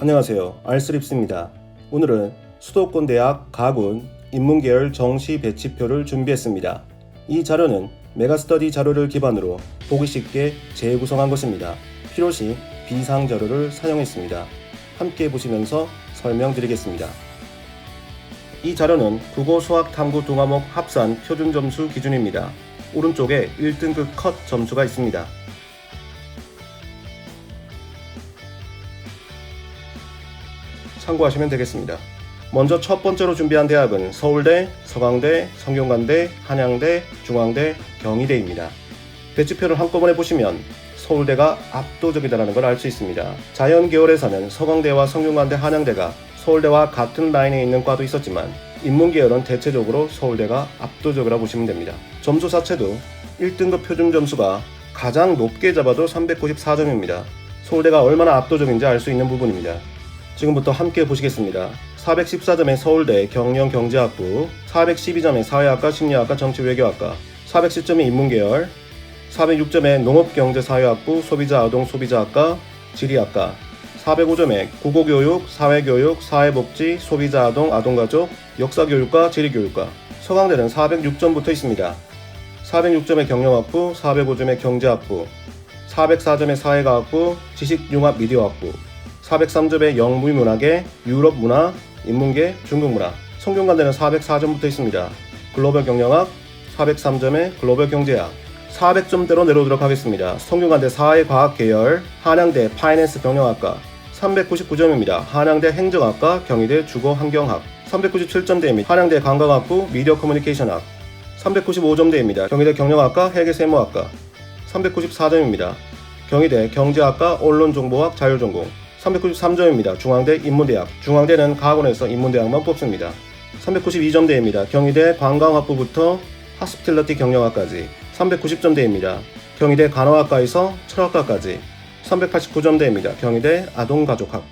안녕하세요. 알스립스입니다. 오늘은 수도권 대학 가군 인문계열 정시 배치표를 준비했습니다. 이 자료는 메가스터디 자료를 기반으로 보기 쉽게 재구성한 것입니다. 필요시 비상 자료를 사용했습니다. 함께 보시면서 설명드리겠습니다. 이 자료는 국어 수학 탐구 두 과목 합산 표준 점수 기준입니다. 오른쪽에 1등급 컷 점수가 있습니다. 참고하시면 되겠습니다. 먼저 첫 번째로 준비한 대학은 서울대, 서강대, 성균관대, 한양대, 중앙대, 경희대입니다. 배치표를 한꺼번에 보시면 서울대가 압도적이다라는 걸 알 수 있습니다. 자연 계열에서는 서강대와 성균관대, 한양대가 서울대와 같은 라인에 있는 과도 있었지만 인문 계열은 대체적으로 서울대가 압도적이라 보시면 됩니다. 점수 자체도 1등급 표준 점수가 가장 높게 잡아도 394점입니다. 서울대가 얼마나 압도적인지 알 수 있는 부분입니다. 지금부터 함께 보시겠습니다. 414점의 서울대 경영경제학부, 412점의 사회학과, 심리학과, 정치외교학과, 410점의 인문계열, 406점의 농업경제사회학부, 소비자아동 소비자학과, 지리학과, 405점의 국어교육, 사회교육, 사회복지, 소비자아동, 아동가족, 역사교육과, 지리교육과, 서강대는 406점부터 있습니다. 406점의 경영학부, 405점의 경제학부, 404점의 사회과학부, 지식융합미디어학부, 403점의 영무문학의 유럽 문화, 인문계, 중국 문화, 성균관대는 404점부터 있습니다. 글로벌 경영학, 403점의 글로벌 경제학, 400점대로 내려오도록 하겠습니다. 성균관대 사회과학 계열, 한양대 파이낸스 경영학과, 399점입니다. 한양대 행정학과, 경희대 주거환경학, 397점대입니다. 한양대 관광학부 미디어 커뮤니케이션학, 395점대입니다. 경희대 경영학과 회계세무학과, 394점입니다. 경희대 경제학과 언론정보학 자율전공, 393점입니다. 중앙대 인문대학. 중앙대는 가학원에서 인문대학만 뽑습니다. 392점대입니다. 경희대 관광학부부터 하스피텔러티 경영학까지 390점대입니다. 경희대 간호학과에서 철학과까지 389점대입니다. 경희대 아동가족학.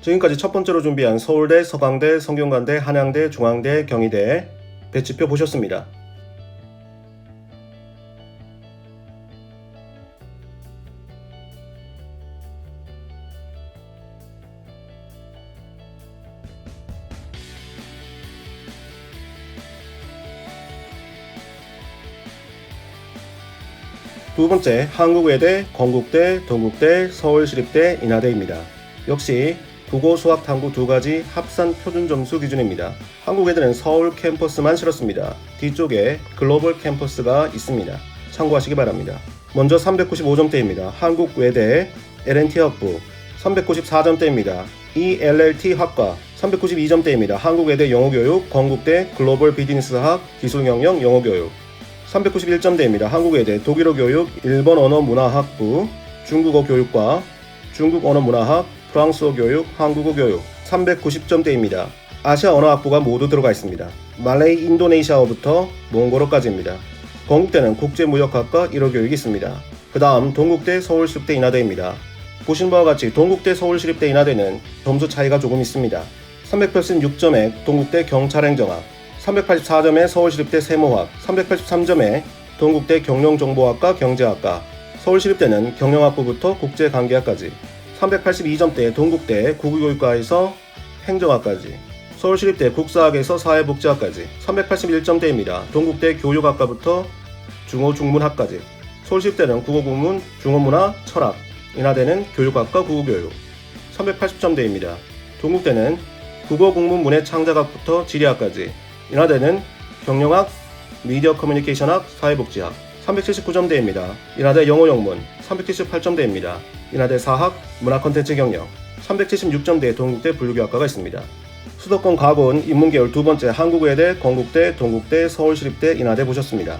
지금까지 첫 번째로 준비한 서울대, 서강대, 성균관대, 한양대, 중앙대, 경희대 배치표 보셨습니다. 두 번째 한국외대, 건국대, 동국대, 서울시립대, 인하대입니다. 역시 국어 수학 탐구 두 가지 합산 표준 점수 기준입니다. 한국외대는 서울 캠퍼스만 실었습니다. 뒤쪽에 글로벌 캠퍼스가 있습니다. 참고하시기 바랍니다. 먼저 395점대입니다. 한국외대 LNT 학부 394점대입니다. ELLT 학과 392점대입니다. 한국외대 영어교육, 건국대 글로벌 비즈니스학, 기술경영 영어교육 391점대입니다. 한국외대 독일어 교육, 일본 언어 문화학부, 중국어 교육과 중국 언어 문화학, 프랑스어 교육, 한국어 교육 390점대입니다. 아시아 언어학부가 모두 들어가 있습니다. 말레이 인도네시아어부터 몽골어까지입니다. 건국대는 국제무역학과 1호 교육이 있습니다. 그 다음 동국대 서울시립대 인하대입니다. 보신 바와 같이 동국대 서울시립대 인하대는 점수 차이가 조금 있습니다. 386점의 동국대 경찰행정학, 384점의 서울시립대 세모학, 383점의 동국대 경영정보학과 경제학과, 서울시립대는 경영학부부터 국제관계학까지, 382점대 동국대 국유교육과에서 행정학까지, 서울시립대 국사학에서 사회복지학까지, 381점대입니다. 동국대 교육학과부터 중어중문학까지, 서울시립대는 국어국문, 중어문화, 철학, 인하대는 교육학과 국어교육, 380점대입니다. 동국대는 국어국문문의 창작학부터 지리학까지, 인하대는 경영학, 미디어 커뮤니케이션학, 사회복지학 379점대입니다. 인하대 영어 영문 378점대입니다. 인하대 사학, 문화 콘텐츠 경영 376점대 동국대 분류교학과가 있습니다. 수도권 가본 인문계열 두 번째 한국외대, 건국대, 동국대, 서울시립대, 인하대 보셨습니다.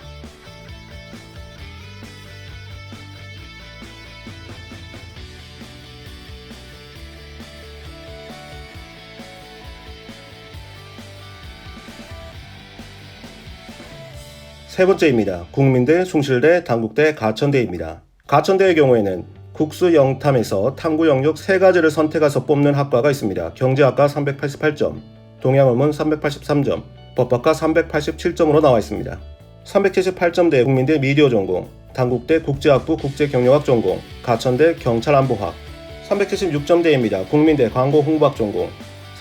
세 번째입니다. 국민대, 숭실대, 당국대, 가천대입니다. 가천대의 경우에는 국수 영탐에서 탐구 영역 세 가지를 선택해서 뽑는 학과가 있습니다. 경제학과 388점, 동양어문 383점, 법학과 387점으로 나와 있습니다. 378점대 국민대 미디어 전공, 당국대 국제학부 국제경영학 전공, 가천대 경찰안보학, 376점대입니다. 국민대 광고 홍보학 전공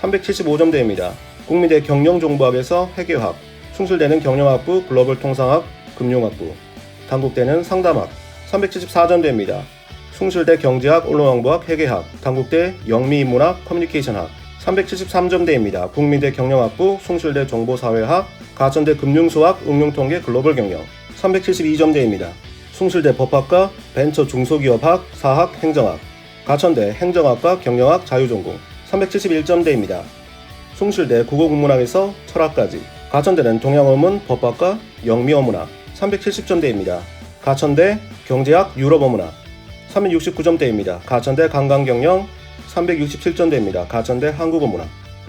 375점대입니다. 국민대 경영정보학에서 회계학 숭실대는 경영학부 글로벌 통상학 금융학부 단국대는 상담학 374점대입니다. 숭실대 경제학 언론정보학 회계학 단국대 영미인문학 커뮤니케이션학 373점대입니다. 국민대 경영학부 숭실대 정보사회학 가천대 금융수학 응용통계 글로벌 경영 372점대입니다. 숭실대 법학과 벤처 중소기업학 사학 행정학 가천대 행정학과 경영학 자유전공 371점대입니다. 숭실대 국어국문학에서 철학까지 가천대는 동양어문 법학과 영미어문학 370점대입니다. 가천대 경제학 유럽어문학 369점대입니다. 가천대 관광경영 367점대입니다. 가천대 한국어문학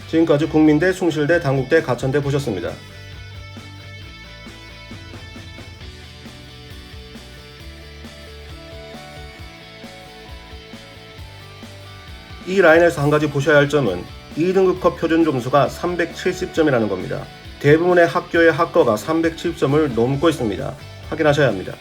지금까지 국민대, 숭실대, 당국대, 가천대 보셨습니다. 이 라인에서 한 가지 보셔야 할 점은 2등급컷 표준 점수가 370점이라는 겁니다. 대부분의 학교의 학과가 370점을 넘고 있습니다. 확인하셔야 합니다.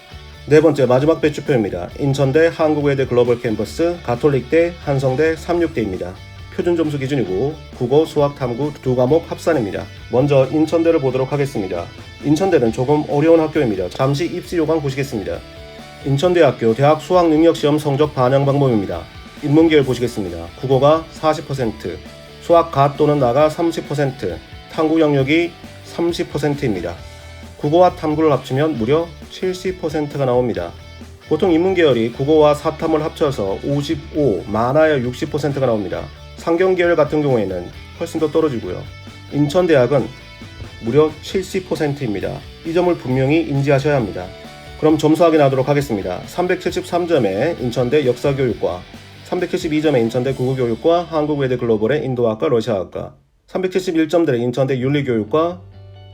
네 번째 마지막 배치표입니다. 인천대 한국외대 글로벌 캠퍼스, 가톨릭대, 한성대, 36대입니다. 표준 점수 기준이고 국어, 수학, 탐구 두 과목 합산입니다. 먼저 인천대를 보도록 하겠습니다. 인천대는 조금 어려운 학교입니다. 잠시 입시 요강 보시겠습니다. 인천대학교 대학 수학 능력 시험 성적 반영 방법입니다. 인문계열 보시겠습니다. 국어가 40%, 수학 가 또는 나가 30%, 탐구 영역이 30%입니다. 국어와 탐구를 합치면 무려 70%가 나옵니다. 보통 인문 계열이 국어와 사탐을 합쳐서 55, 많아야 60%가 나옵니다. 상경 계열 같은 경우에는 훨씬 더 떨어지고요. 인천대학은 무려 70%입니다. 이 점을 분명히 인지하셔야 합니다. 그럼 점수 확인하도록 하겠습니다. 373점의 인천대 역사교육과 372점의 인천대 국어교육과 한국외대 글로벌의 인도학과 러시아학과 371점들의 인천대 윤리교육과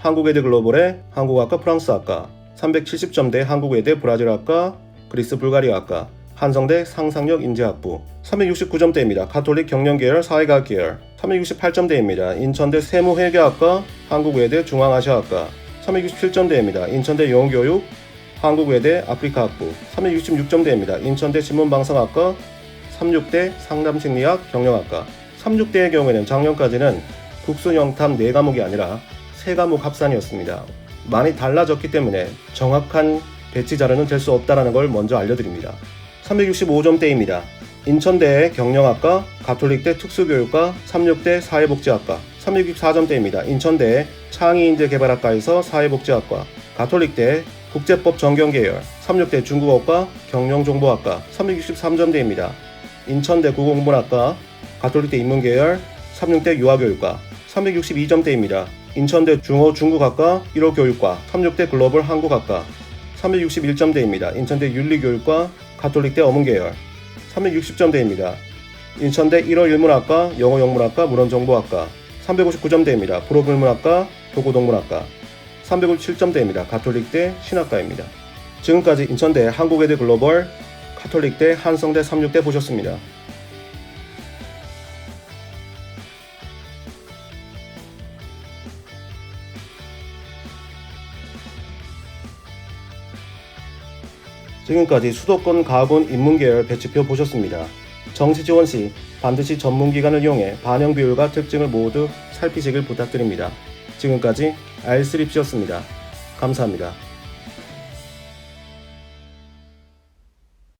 한국외대 글로벌의 한국학과 프랑스학과 370점대 한국외대 브라질학과 그리스 불가리아학과 한성대 상상력 인재학부 369점대입니다. 가톨릭 경영계열 사회과학 계열 368점대입니다. 인천대 세무회계학과 한국외대 중앙아시아학과 367점대입니다. 인천대 영어교육 한국외대 아프리카학부 366점대입니다. 인천대 신문방송학과 36대 상담심리학 경영학과 36대의 경우에는 작년까지는 국수영탐 4과목이 아니라 3과목 합산이었습니다. 많이 달라졌기 때문에 정확한 배치 자료는 될 수 없다는 걸 먼저 알려드립니다. 365점대입니다. 인천대의 경영학과, 가톨릭대 특수교육과, 36대 사회복지학과, 364점대입니다. 인천대 창의인재개발학과에서 사회복지학과, 가톨릭대 국제법 전경계열, 36대 중국어과 경영정보학과, 363점대입니다. 인천대 국어공문학과, 가톨릭대 인문계열, 36대 유아교육과, 362점대입니다. 인천대 중어 중국학과 1호 교육과, 36대 글로벌 한국학과, 361점대입니다. 인천대 윤리교육과 가톨릭대 어문계열 360점대입니다. 인천대 1호 일문학과 영어 영문학과 문헌정보학과 359점대입니다. 불어불문학과 도고동문학과 357점대입니다. 가톨릭대 신학과입니다. 지금까지 인천대 한국외대 글로벌 가톨릭대 한성대 36대 보셨습니다. 지금까지 수도권 가군 인문계열 배치표 보셨습니다. 정시 지원 시 반드시 전문기관을 이용해 반영 비율과 특징을 모두 살피시길 부탁드립니다. 지금까지 알쓰립시였습니다. 감사합니다.